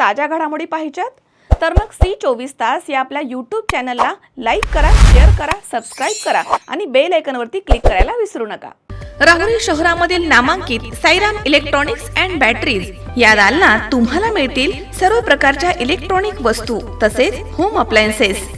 ताज्या घडामोडी पाहिजेत? तर मग सी चोवीस तास या आपल्या यूट्यूब चॅनलला लाईक करा शेअर करा सबस्क्राईब करा आणि बेल आयकॉनवरती क्लिक करायला विसरू नका. राहुरी शहरामधील नामांकित साईराम इलेक्ट्रॉनिक्स अँड बॅटरीज या दालनात तुम्हाला मिळतील सर्व प्रकारच्या इलेक्ट्रॉनिक वस्तू तसेच होम अप्लायन्सेस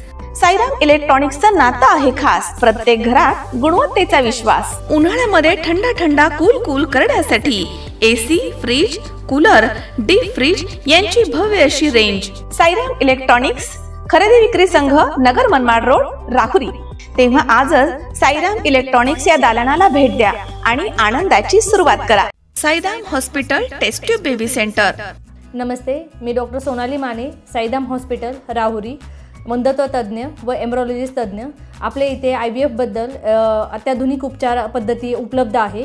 साईराम इलेक्ट्रॉनिक्सचं नातं आहे खास. प्रत्येक घरात गुणवत्तेचा विश्वास. उन्हाळ्यामध्ये थंड थंडा कूल कूल करण्यासाठी AC fridge cooler deep fridge यांची भव्य अशी रेंज साईराम इलेक्ट्रॉनिक्स खरेदी विक्री संघ नगर मनमाड रोड राहुरी. तेव्हा आजच साईराम इलेक्ट्रॉनिक्स या दालनाला भेट द्या आणि आनंदाची सुरुवात करा. Sairam hospital test tube baby centre नमस्ते मी डॉक्टर सोनाली माने साईदाम हॉस्पिटल राहुरी. मंदत्व तज्ज्ञ व एम्ब्रॉलॉजिस्ट तज्ज्ञ. आपल्या इथे आय बी एफबद्दल अत्याधुनिक उपचार पद्धती उपलब्ध आहे.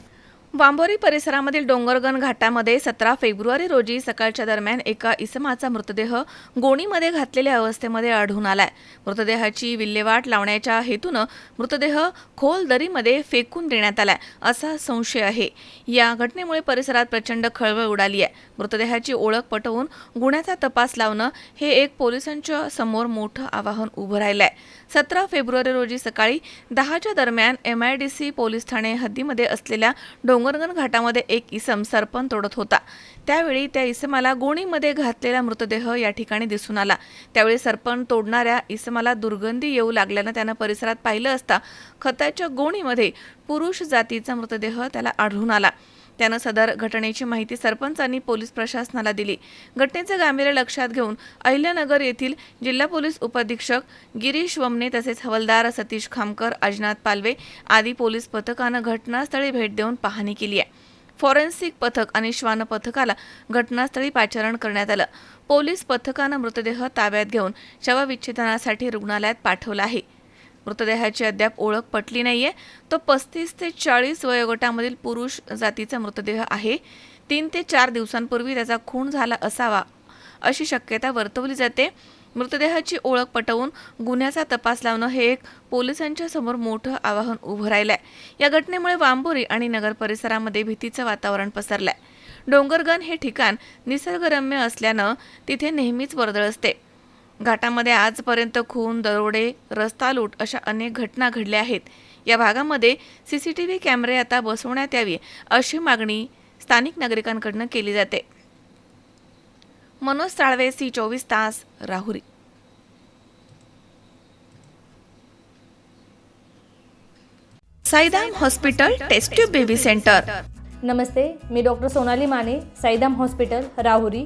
वांबोरी परिसरामधील डोंगरगण घाटामध्ये सतरा फेब्रुवारी रोजी सकाळच्या दरम्यान एका इसमाचा मृतदेह गोणीमध्ये घातलेल्या अवस्थेमध्ये आढळून आलाय. मृतदेहाची विल्हेवाट लावण्याच्या हेतूनं मृतदेह खोल दरीमध्ये फेकून देण्यात आलाय असा संशय आहे. या घटनेमुळे परिसरात प्रचंड खळबळ उडाली आहे. मृतदेहाची ओळख पटवून गुन्ह्याचा तपास लावणं हे एक पोलिसांच्या समोर मोठं आवाहन उभं राहिलं आहे सतरा फेब्रुवारी रोजी सकाळी दहाच्या दरम्यान M I D C police Thane हद्दीमध्ये असलेल्या डोंगरगण घाटामध्ये एक इसम सरपण तोडत होता. त्यावेळी त्या इसमाला गोणीमध्ये घातलेला मृतदेह या ठिकाणी दिसून आला. त्यावेळी सरपण तोडणाऱ्या इसमाला दुर्गंधी येऊ लागल्यानं त्यानं परिसरात पाहिलं असता खताच्या गोणीमध्ये पुरुष जातीचा मृतदेह त्याला आढळून आला. त्यानं सदर घटनेची माहिती सरपंचांनी पोलीस प्रशासनाला दिली. घटनेचं गांभीर्य लक्षात घेऊन अहिल्यानगर येथील जिल्हा पोलीस उपअधीक्षक गिरीश वमने तसेच हवालदार सतीश खामकर अजनाथ पालवे आदी पोलीस पथकानं घटनास्थळी भेट देऊन पाहणी केली आहे. फॉरेन्सिक पथक आणि श्वान पथकाला घटनास्थळी पाचारण करण्यात आलं. पोलीस पथकानं मृतदेह ताब्यात घेऊन शवविच्छेदनासाठी रुग्णालयात पाठवला आहे. मृतदेहाची अद्याप ओळख पटली नाहीये. तो पस्तीस ते चाळीस वयोगटामधील पुरुष जातीचा मृतदेह आहे. तीन ते चार दिवसांपूर्वी त्याचा खून झाला असावा अशी शक्यता वर्तवली जाते. मृतदेहाची ओळख पटवून गुन्ह्याचा तपास लावणं हे एक पोलिसांच्या समोर मोठं आवाहन उभं राहिलंय. या घटनेमुळे वांबोरी आणि नगर परिसरामध्ये भीतीचं वातावरण पसरलंय. डोंगरगण हे ठिकाण निसर्गरम्य असल्यानं तिथे नेहमीच वर्दळ असते. घाटामध्ये आजपर्यंत खून दरोडे रस्ता लूट अशा अनेक घटना घडल्या आहेत. या भागामध्ये सी सी टी व्ही कॅमेरे आता बसवण्यात यावी अशी मागणी स्थानिक नागरिकांकडनं केली जाते. मनोज साळवे सी चोवीस तास Rahuri. Saidam hospital test tube baby centre. नमस्ते मी डॉक्टर सोनाली माने साईदाम हॉस्पिटल राहुरी.